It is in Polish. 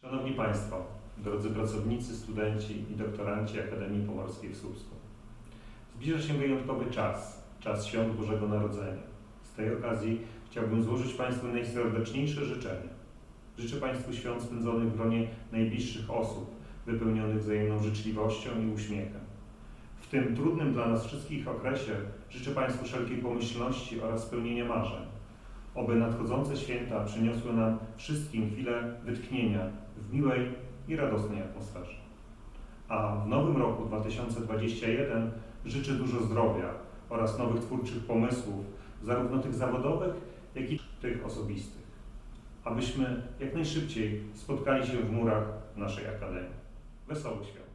Szanowni Państwo, drodzy pracownicy, studenci i doktoranci Akademii Pomorskiej w Słupsku. Zbliża się wyjątkowy czas, czas Świąt Bożego Narodzenia. Z tej okazji chciałbym złożyć Państwu najserdeczniejsze życzenia. Życzę Państwu świąt spędzonych w gronie najbliższych osób, wypełnionych wzajemną życzliwością i uśmiechem. W tym trudnym dla nas wszystkich okresie życzę Państwu wszelkiej pomyślności oraz spełnienia marzeń. Oby nadchodzące święta przyniosły nam wszystkim chwilę wytchnienia w miłej i radosnej atmosferze. A w nowym roku 2021 życzę dużo zdrowia oraz nowych twórczych pomysłów, zarówno tych zawodowych, jak i tych osobistych. Abyśmy jak najszybciej spotkali się w murach naszej Akademii. Wesołych Świąt.